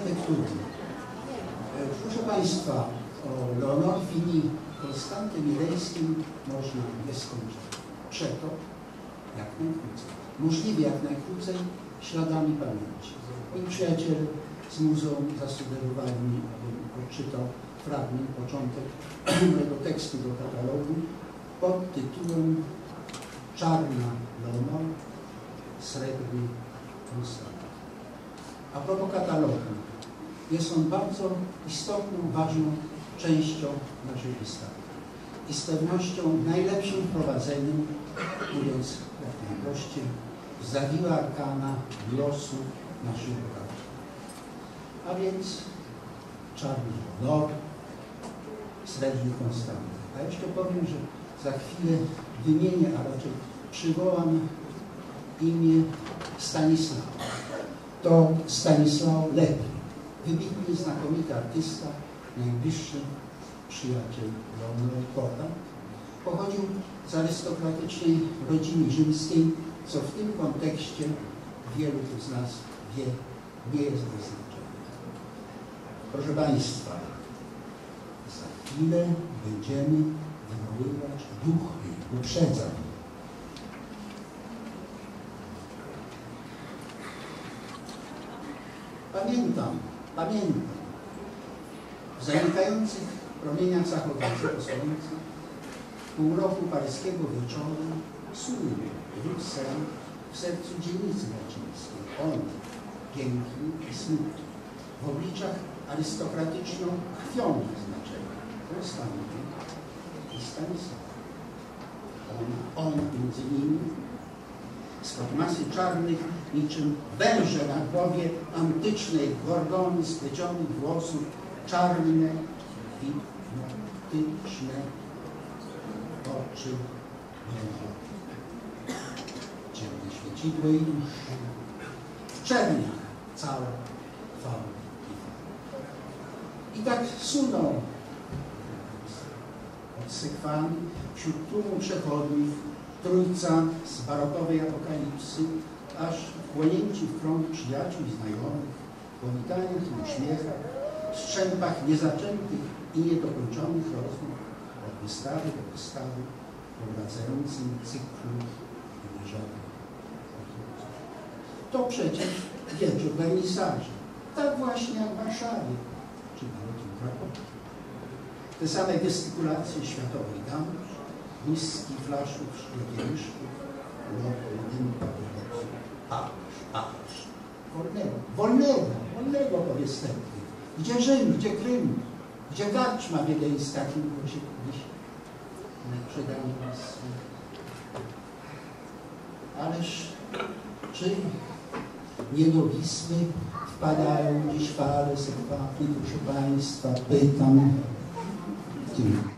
tektury. E, Proszę Państwa, o Leonor Fini Konstanty Milejskim można nie skończyć. Przeto jak najkrócej. Możliwie jak najkrócej śladami pamięci. Moi przyjaciele z muzeum zasugerowali mi, abym odczytał fragment, początek mojego tekstu do katalogu pod tytułem Czarna Leonor, Srebrny Konstanty. A propos katalogu, jest on bardzo istotną, ważną częścią naszej wystawy. I z pewnością najlepszym wprowadzeniem, mówiąc jak najprościej, zawiła arkana losu naszych bohaterów. A więc czarny honor, srebrny Konstanty. A jeszcze powiem, że za chwilę wymienię, a raczej przywołam imię Stanisława. To Stanisław Lepry, wybitny, znakomity artysta, najbliższy przyjaciel Kota. Pochodził z arystokratycznej rodziny rzymskiej, co w tym kontekście wielu z nas wie, nie jest bez znaczenia. Proszę Państwa, za chwilę będziemy wywoływać duchy, uprzedzam. Pamiętam, pamiętam w zanikających promieniach zachodzącego słońca pół roku paryskiego wieczoru słynął Bruksel w sercu dzielnicy łacińskiej. On, piękny i smutny, w obliczach arystokratyczną krwią znaczenia. Konstanty i Stanisław. On, on między nimi spod masy czarnych, niczym węże na głowie antycznej gorgony splecionych włosów, czarne, hipnotyczne oczy ciemne świecidło uszy. W czerniach cała fała i tak sunął od sekwany wśród tłumu przechodniów trójca z barokowej apokalipsy, aż wchłonięci w krąg przyjaciół i znajomych, powitaniach i uśmiechach, strzępach niezaczętych i niedokończonych rozmów od wystawy do wystawy, prowadzającym cyklu wyżanych To przecież wieczór wernisaży. Tak właśnie jak w Warszawie, czy nawet w Krakowie. Te same gestykulacje światowej damy, whisky, flaszów, szkiegieliszków, lotu, dymka, wyroku. Patrz, patrz. Wolnego, wolnego, wolnego powie stępny. Gdzie Rzym, gdzie Krym, gdzie karczma wiedeńska, tylko się kiedyś przedali nas. Ależ czy nie do Wisły wpadają dziś fale sekwapy, proszę Państwa, pytam. Dziękuję.